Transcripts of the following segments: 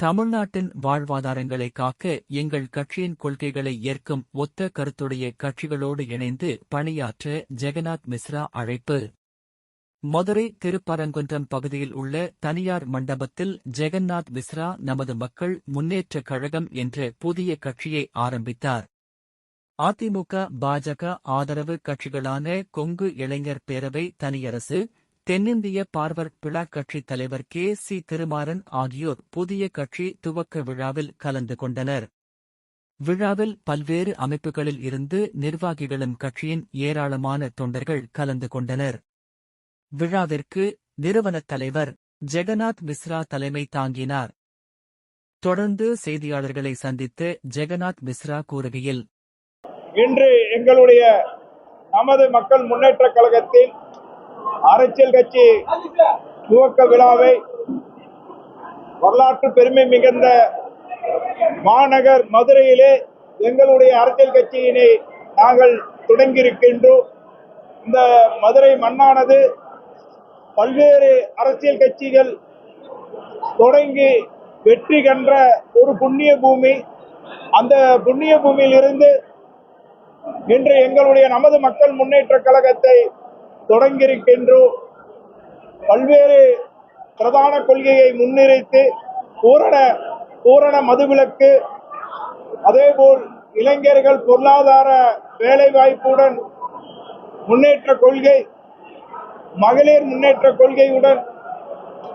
தமிழ்நாட்டின் வாழ்வாதாரங்களை காக்க எங்கள் கட்சியின் கொள்கைகளை ஏற்கும் ஒத்த கருத்துடைய கட்சிகளோடு இணைந்து பணியாற்ற ஜெகநாத் மிஸ்ரா அழைப்பு. மதுரை திருப்பரங்குன்றம் பகுதியில் உள்ள தனியார் மண்டபத்தில் ஜெகநாத் மிஸ்ரா நமது மக்கள் முன்னேற்றக் கழகம் என்ற புதிய கட்சியை ஆரம்பித்தார். அதிமுக பாஜக ஆதரவு கட்சிகளான கொங்கு இளைஞர் பேரவை தனியரசு தென்னிந்திய பார்வர் பிளா கட்சித் தலைவர் கே. சி. திருமாறன் ஆகியோர் புதிய கட்சி துவக்க விழாவில் கலந்து கொண்டனர். விழாவில் பல்வேறு அமைப்புகளில் இருந்து நிர்வாகிகளும் கட்சியின் ஏராளமான தொண்டர்கள் கலந்து கொண்டனர். விழாவிற்கு நிறுவனத் தலைவர் ஜெகநாத் மிஸ்ரா தலைமை தாங்கினார். தொடர்ந்து செய்தியாளர்களை சந்தித்து ஜெகநாத் மிஸ்ரா கூறுகையில் இன்று எங்களுடைய நமது மக்கள் முன்னேற்ற கழகத்தின் அரசியல் கட்சி துவக்க விழாவை வரலாற்று பெருமை மிகுந்த மாநகர் மதுரையிலே எங்களுடைய அரசியல் கட்சியினை நாங்கள் தொடங்கியிருக்கின்றோம். இந்த மதுரை மண்ணானது பல்வேறு அரசியல் கட்சிகள் தொடங்கி வெற்றி கன்ற ஒரு புண்ணிய பூமி. அந்த புண்ணிய பூமியிலிருந்து இன்று எங்களுடைய நமது மக்கள் முன்னேற்ற கழகத்தை தொடங்கியிருக்கின்றோம். பல்வேறு பிரதான கொள்கையை முன்னிறுத்தி பூரண பூரண மதுவிலக்கு அதேபோல் இளைஞர்கள் பொருளாதார வேலைவாய்ப்புடன் முன்னேற்ற கொள்கை மகளிர் முன்னேற்ற கொள்கையுடன்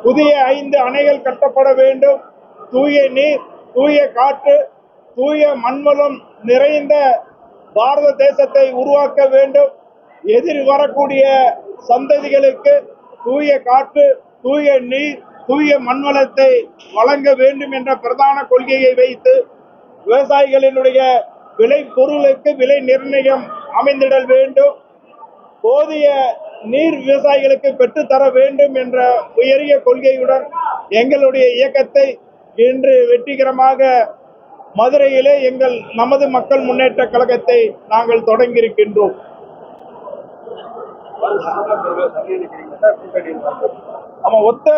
புதிய ஐந்து அணைகள் கட்டப்பட வேண்டும். தூய நீர் தூய காற்று தூய மண்வளம் நிறைந்த பாரத தேசத்தை உருவாக்க வேண்டும். எதிர் வரக்கூடிய சந்ததிகளுக்கு தூய காற்று தூய நீர் தூய மண்வளத்தை வழங்க வேண்டும் என்ற பிரதான கொள்கையை வைத்து விவசாயிகளினுடைய விலை பொருளுக்கு விலை நிர்ணயம் அமைந்திடல் வேண்டும். போதிய நீர் விவசாயிகளுக்கு பெற்றுத்தர வேண்டும் என்ற உயரிய கொள்கையுடன் எங்களுடைய இயக்கத்தை இன்று வெற்றிகரமாக மதுரையிலே எங்கள் நமது மக்கள் முன்னேற்ற கழகத்தை நாங்கள் தொடங்கியிருக்கின்றோம். ஆமா ஒத்த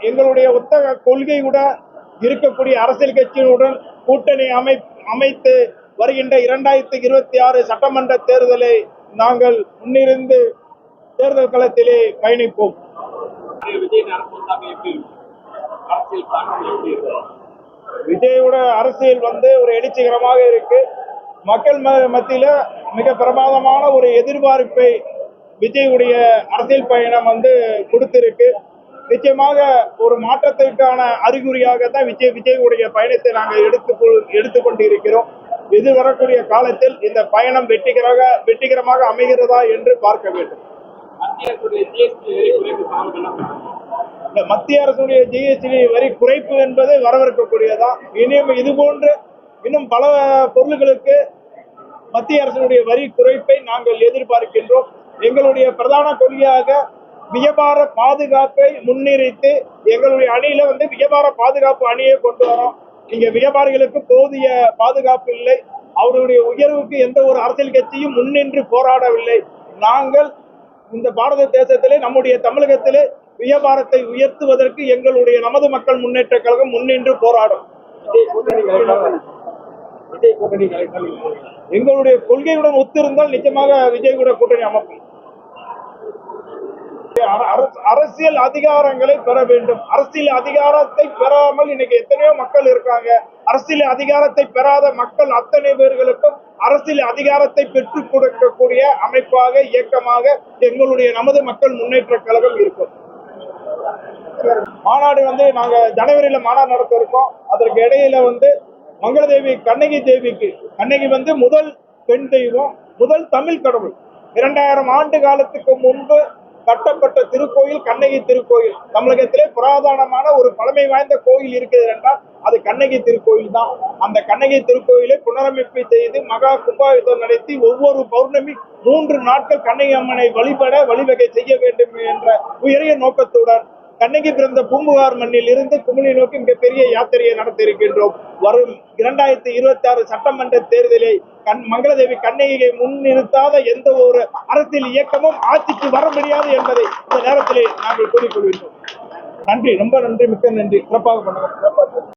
எங்களுடைய ஒத்த கொள்கையுடன் இருக்கக்கூடிய அரசியல் கட்சியுடன் கூட்டணி அமை அமைத்து வருகின்ற இரண்டாயிரத்தி இருபத்தி ஆறு சட்டமன்ற தேர்தலை நாங்கள் முன்னிருந்து தேர்தல் களத்திலே பயணிப்போம். விஜய் அரசியல் விஜயோட அரசியல் வந்து ஒரு எழுச்சிகரமாக இருக்கு. மக்கள் ம- மத்தியில மிக பிரமாதமான ஒரு எதிர்பார்ப்பை விஜயுடைய அரசியல் பயணம் வந்து கொடுத்திருக்கு. நிச்சயமாக ஒரு மாற்றத்திற்கான அறிகுறியாக தான் விஜய் விஜயுடைய பயணத்தை நாங்கள் எடுத்து எடுத்துக்கொண்டு இருக்கிறோம் எதிர் வரக்கூடிய காலத்தில் இந்த பயணம் வெற்றிகரமாக வெற்றிகரமாக அமைகிறதா என்று பார்க்க வேண்டும். மத்திய அரசுடைய ஜிஎஸ்டி வரி குறைப்பு காரணம் என்ன இந்த மத்திய அரசுடைய ஜிஎஸ்டி வரி குறைப்பு என்பது வரவேற்கக்கூடியதான் இனியும் இது போன்று இன்னும் பல பொருள்களுக்கு மத்திய அரசினுடைய வரி குறைப்பை நாங்கள் எதிர்பார்க்கின்றோம். எங்களுடைய பிரதான கொள்கையாக வியாபார பாதுகாப்பை முன்னிறுத்தி எங்களுடைய அணியில வந்து வியாபார பாதுகாப்பு அணியை கொண்டு வரோம். இங்க வியாபாரிகளுக்கு போதிய பாதுகாப்பு இல்லை. அவருடைய உயர்வுக்கு எந்த ஒரு அரசியல் கட்சியும் முன்னின்று போராடவில்லை. நாங்கள் இந்த பாரத தேசத்திலே நம்முடைய தமிழகத்திலே வியாபாரத்தை உயர்த்துவதற்கு எங்களுடைய நமது மக்கள் முன்னேற்ற கழகம் முன்னின்று போராடும். விஜய் கூட்டணி கலைஞர்கள் எங்களுடைய கொள்கையுடன் ஒத்திருந்தால் நிச்சயமாக விஜய் கூட கூட்டணி அமைப்போம். அரசியல் அதிகாரங்களை பெற வேண்டும். அரசியல் அதிகாரத்தை பெறாமல் இன்னைக்கு எத்தனையோ மக்கள் இருக்காங்க. அரசியல் அதிகாரத்தை பெறாத மக்கள் அத்தனை பேர்களுக்கும் அரசியல் அதிகாரத்தை பெற்றுக் கொடுக்கக்கூடிய அமைப்பாக இயக்கமாக எங்களுடைய நமது மக்கள் முன்னேற்ற கழகம் இருக்கும். மாநாடு வந்து நாங்க ஜனவரியில மாநாடு நடத்த இருக்கோம் அதற்கு இடையில வந்து மங்களதேவி கண்ணகி தேவிக்கு கண்ணகி வந்து முதல் பெண் தெய்வம் முதல் தமிழ் கடவுள். இரண்டாயிரம் ஆண்டு காலத்துக்கு முன்பு கட்டப்பட்ட திருக்கோயில் கண்ணகி திருக்கோயில். தமிழகத்திலே புராதனமான ஒரு பழமை வாய்ந்த கோயில் இருக்குது என்றால் அது கண்ணகி திருக்கோயில் தான். அந்த கண்ணகி திருக்கோயிலை புனரமைப்பு செய்து மகா கும்பாபிஷேகம் நடத்தி ஒவ்வொரு பௌர்ணமி மூன்று நாட்கள் கண்ணகி அம்மனை வழிபட வழிவகை செய்ய வேண்டும் என்ற உயரிய நோக்கத்துடன் கண்ணகி பிறந்த பூம்புகார் மண்ணில் இருந்து குமிழி நோக்கி மிகப்பெரிய யாத்திரையை நடத்த இருக்கின்றோம் வரும் இரண்டாயிரத்தி இருபத்தி ஆறு சட்டமன்ற தேர்தலை கண் மங்களதேவி கண்ணகியை முன்னிறுத்தாத எந்த ஒரு அரசியல் இயக்கமும் ஆட்சிக்கு வர முடியாது என்பதை இந்த நேரத்திலே நாங்கள் கூறிக்கொள்கின்றோம். நன்றி. ரொம்ப நன்றி. மிக்க நன்றி. சிறப்பாக பண்ணுங்க